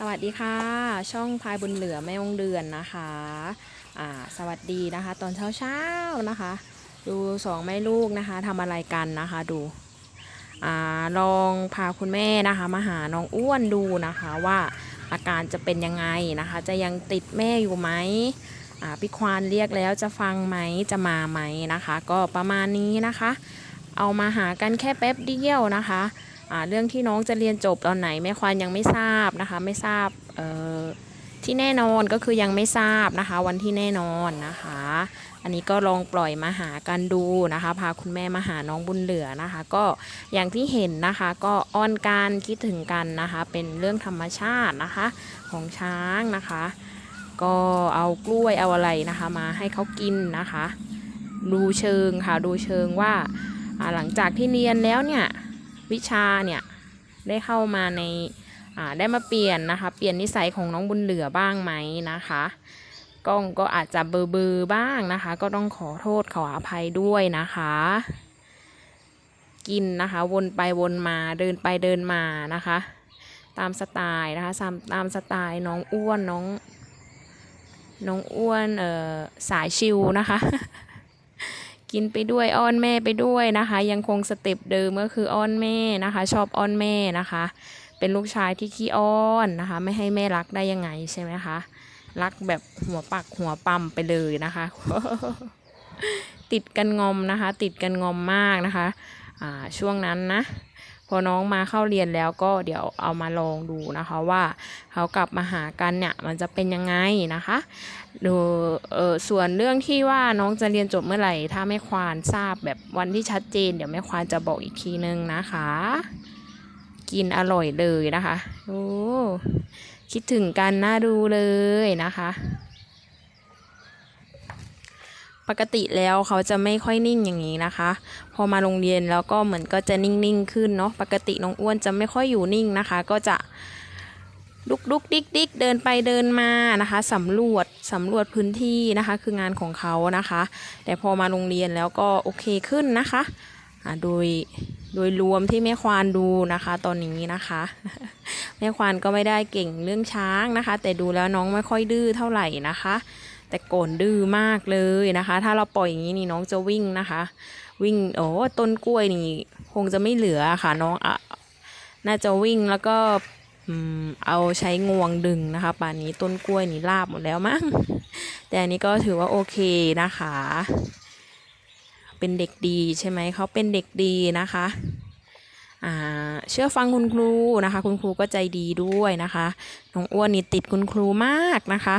สวัสดีค่ะ ช่องพายบุญเหลือแม่วงเดือนนะคะอ่าสวัสดีนะคะ ตอนเช้าเช้าๆนะคะ ดูสองแม่ลูกนะคะทำอะไรกันนะคะดูอ่าลองพาคุณแม่นะคะ มาหาน้องอ้วนดูนะคะว่าอาการจะเป็นยังไงนะคะ จะยังติดแม่อยู่ไหมอ่าพี่ควานเรียกแล้วจะฟังไหมจะมาไหมนะคะ ก็ประมาณนี้นะคะ เอามาหากันแค่แป๊บเดียวนะคะ เรื่องที่น้องจะเรียนจบตอนไหนแม่ควานยังไม่ทราบนะคะ ไม่ทราบที่แน่นอนก็คือยังไม่ทราบนะคะ วันที่แน่นอนนะคะ อันนี้ก็ลองปล่อยมาหากันดูนะคะ พาคุณแม่มาหาน้องบุญเหลือนะคะ ก็อย่างที่เห็นนะคะก็อ้อนกันคิดถึงกันนะคะ เป็นเรื่องธรรมชาตินะคะ ของช้างนะคะ ก็เอากล้วยเอาอะไรนะคะ มาให้เขากินนะคะ ดูเชิงค่ะดูเชิงว่าหลังจากที่เรียนแล้วเนี่ย วิชาเนี่ยได้เข้ามาในอ่าได้มาเปลี่ยนนะคะ เปลี่ยนนิสัยของน้องบุญเหลือบ้างไหมนะคะกล้องก็อาจจะเบอร์เบอร์บ้างนะคะ ก็ต้องขอโทษขออภัยด้วยนะคะ กินนะคะวนไปวนมาเดินไปเดินมานะคะ ตามสไตล์นะคะตามตามสไตล์น้องอ้วนน้องน้องอ้วนเอ่อสายชิวนะคะ กินไปด้วยอ้อนแม่ไปด้วยนะคะ ยังคงสเต็ปเดิมก็คืออ้อนแม่นะคะ ชอบอ้อนแม่นะคะ เป็นลูกชายที่ขี้อ้อนนะคะ ไม่ให้แม่รักได้ยังไงใช่ไหมคะรักแบบหัวปักหัวปั๊มไปเลยนะคะ ติดกันงอมนะคะ ติดกันงอมมากนะคะช่วงนั้นนะ พอน้องมาเข้าเรียนแล้วก็เดี๋ยวเอามาลองดูนะคะว่าเขากลับมาหากันเนี่ยมันจะเป็นยังไงนะคะดูเออส่วนเรื่องที่ว่าน้องจะเรียนจบเมื่อไหร่ ถ้าแม่ควานทราบแบบวันที่ชัดเจน เดี๋ยวแม่ควานจะบอกอีกทีนึงนะคะ กินอร่อยเลยนะคะโอ้คิดถึงกันน่าดูเลยนะคะ ปกติแล้วเขาจะไม่ค่อยนิ่งอย่างนี้นะคะ พอมาโรงเรียนแล้วก็เหมือนก็จะนิ่งๆขึ้นเนาะปกติน้องอ้วนจะไม่ค่อยอยู่นิ่งนะคะ ก็จะลุกลุกดิกดิกเดินไปเดินมานะคะสำรวจสำรวจพื้นที่นะคะ คืองานของเขานะคะ แต่พอมาโรงเรียนแล้วก็โอเคขึ้นนะคะอ่าโดยโดยรวมที่แม่ควานดูนะคะ ตอนนี้นะคะ แม่ควานก็ไม่ได้เก่งเรื่องช้างนะคะ แต่ดูแล้วน้องไม่ค่อยดื้อเท่าไหร่นะคะ แต่โกนดื้อมากเลยนะคะ ถ้าเราปล่อยอย่างนี้นี่น้องจะวิ่งนะคะ วิ่งโอ้ต้นกล้วยนี่คงจะไม่เหลือค่ะน้องอะน่าจะวิ่งแล้วก็เอาใช้งวงดึงนะคะป่านนี้ต้นกล้วยนี่ลาบหมดแล้วมั้งแต่อันนี้ก็ถือว่าโอเคนะคะ เป็นเด็กดีใช่ไหมเขาเป็นเด็กดีนะคะเชื่อฟังคุณครูนะคะ คุณครูก็ใจดีด้วยนะคะ น้องอ้วนนี่ติดคุณครูมากนะคะ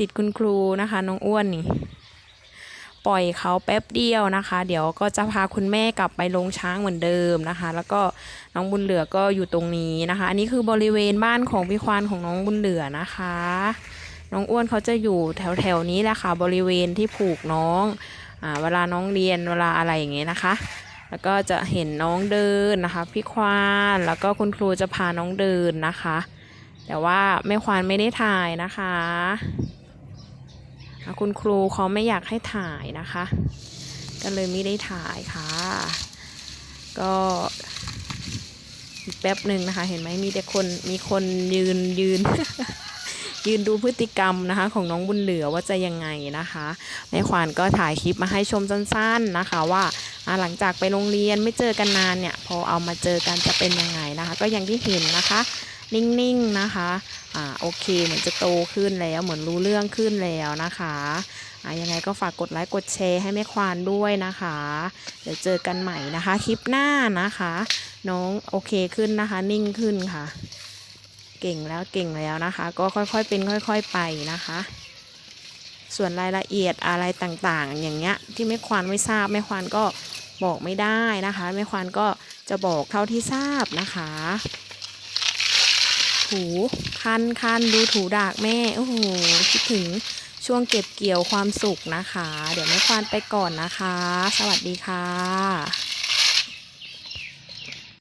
ติดคุณครูนะคะน้องอ้วนนี่ ปล่อยเขาแป๊บเดียวนะคะ เดี๋ยวก็จะพาคุณแม่กลับไปลงช้างเหมือนเดิมนะคะ แล้วก็น้องบุญเหลือก็อยู่ตรงนี้นะคะ อันนี้คือบริเวณบ้านของพี่ควานของน้องบุญเหลือนะคะ น้องอ้วนเขาจะอยู่แถวแถวนี้แหละค่ะ บริเวณที่ผูกน้องอ่าเวลาน้องเรียนเวลาอะไรอย่างเงี้ยนะคะแล้วก็จะเห็นน้องเดินนะคะ พี่ควานแล้วก็คุณครูจะพาน้องเดินนะคะ แต่ว่าแม่ควานไม่ได้ถ่ายนะคะ คุณครูเขาไม่อยากให้ถ่ายนะคะ ก็เลยไม่ได้ถ่ายค่ะ ก็แป๊บหนึ่งนะคะ เห็นไหมมีแต่คนมีคนยืนยืน ยืนดูพฤติกรรมนะคะ ของน้องบุญเหลือว่าจะยังไงนะคะแม่ขวานก็ถ่ายคลิปมาให้ชมสั้นๆนะคะว่าหลังจากไปโรงเรียนไม่เจอกันนานเนี่ย พอเอามาเจอกันจะเป็นยังไงนะคะ ก็อย่างที่เห็นนะคะ นิ่งๆนะคะอ่าโอเคเหมือนจะโตขึ้นแล้วเหมือนรู้เรื่องขึ้นแล้วนะคะอ่ายังไงก็ฝากกดไลค์กดแชร์ให้แม่ควานด้วยนะคะ เดี๋ยวเจอกันใหม่นะคะคลิปหน้านะคะ น้องโอเคขึ้นนะคะ นิ่งขึ้นค่ะ เก่งแล้วเก่งแล้วนะคะ ก็ค่อยๆเป็นค่อย ๆไปนะคะ ส่วนรายละเอียดอะไรต่างๆ อย่างเงี้ยที่แม่ควานไม่ทราบแม่ควานก็บอกไม่ได้นะคะแม่ควานก็จะบอกเท่าที่ทราบนะคะ ถูคันคันดูถูดากแม่ โอ้โห คิดถึงช่วงเก็บเกี่ยวความสุขนะคะ เดี๋ยวแม่ควานไปก่อนนะคะ สวัสดีค่ะ